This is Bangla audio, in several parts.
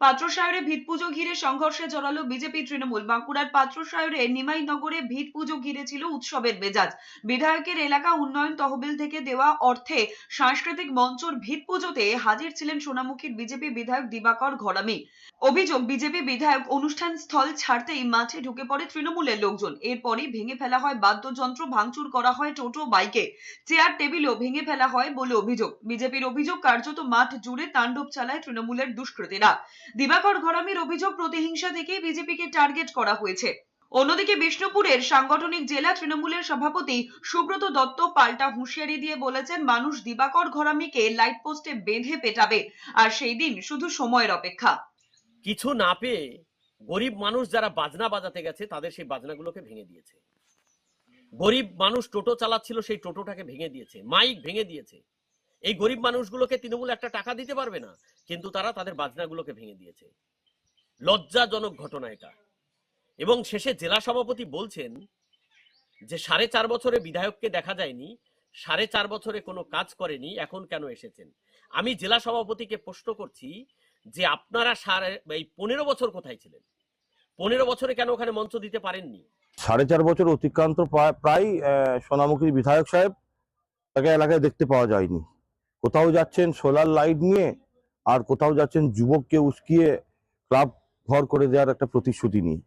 পাত্রসায়রে ভিত পুজো ঘিরে সংঘর্ষে জড়ালো বিজেপি তৃণমূল। বাঁকুড়ার পাত্র পাত্রসায়রে নিমাই নগরে ভিত পুজো ঘিরে ছিল উৎসবের মেজাজ। বিধায়কের এলাকা উন্নয়ন তহবিল থেকে দেওয়া অর্থে সাংস্কৃতিক মঞ্চর ভিত পুজোতে হাজির ছিলেন সোনামুখীর বিজেপি বিধায়ক দিবাকর ঘরামি। অভিযোগ, বিজেপি বিধায়ক অনুষ্ঠান স্থল ছাড়তেই মাঠে ঢুকে পড়ে তৃণমূলের লোকজন। এরপরই ভেঙে ফেলা হয় বাদ্যযন্ত্র, ভাঙচুর করা হয় টোটো, বাইকে। চেয়ার, টেবিলও ভেঙে ফেলা হয় বলে অভিযোগ। বিজেপির অভিযোগ, কার্যত মাঠ জুড়ে তাণ্ডব চালায় তৃণমূলের দুষ্কৃতীরা। দিবাকর ঘরামির অভিযোগ প্রতিহিংসা থেকেই বিজেপিকে টার্গেট করা হয়েছে। অন্যদিকে বিষ্ণুপুরের সাংগঠনিক জেলা তৃণমূলের সভাপতি সুব্রত দত্ত পাল্টা হুঁশিয়ারি দিয়ে বলেছেন, মানুষ দিবাকর ঘরামিকে লাইট পোস্টে বেঁধে পেটাবে, আর সেই দিন শুধু সময়ের অপেক্ষা। কিছু না পেয়ে গরিব মানুষ যারা বাজনা বাজাতে গেছে, তাদের সেই বাজনাগুলোকে ভেঙে দিয়েছে। গরিব মানুষ টোটো চালাচ্ছিল, সেই টোটোটাকে ভেঙে দিয়েছে, মাইক ভেঙে দিয়েছে। এই গরিব মানুষগুলোকে তৃণমূল একটা টাকা দিতে পারবে না, কিন্তু তারা তাদের বাজনাগুলোকে ভেঙে দিয়েছে। লজ্জাজনক ঘটনা এটা। এবং শেষে জেলা সভাপতি বলছেন যে, সাড়ে চার বছরে বিধায়ককে দেখা যায়নি, সাড়ে চার বছরে কোনো কাজ করেনি, এখন কেন এসেছেন? আমি জেলা সভাপতিকে প্রশ্ন করছি যে, আপনারা সাড়ে, এই পনেরো বছর কোথায় ছিলেন? পনেরো বছরে কেন ওখানে মঞ্চ দিতে পারেননি? সাড়ে চার বছর অতিক্রান্ত প্রায়- সোনামুখীর বিধায়ক সাহেব তাকে এলাকায় দেখতে পাওয়া যায়নি। কোথাও যাচ্ছেন সোলার লাইট নিয়ে আর কোথাও যাচ্ছেন যুবককে উস্কিয়ে ক্লাব ঘর করে দেওয়ার একটা প্রতিশ্রুতি নিয়ে।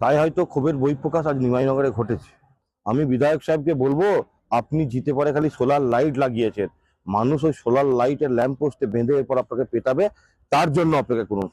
তাই হয়তো ক্ষোভের বহিঃপ্রকাশ আজ নিমাইনগরে ঘটেছে। আমি বিধায়ক সাহেবকে বলব, আপনি জিতে পরে খালি সোলার লাইট লাগিয়েছেন। মানুষ ওই সোলার লাইটের ল্যাম্প পোস্টে বেঁধে এরপর আপনাকে পেটাবে, তার জন্য আপনাকে করুন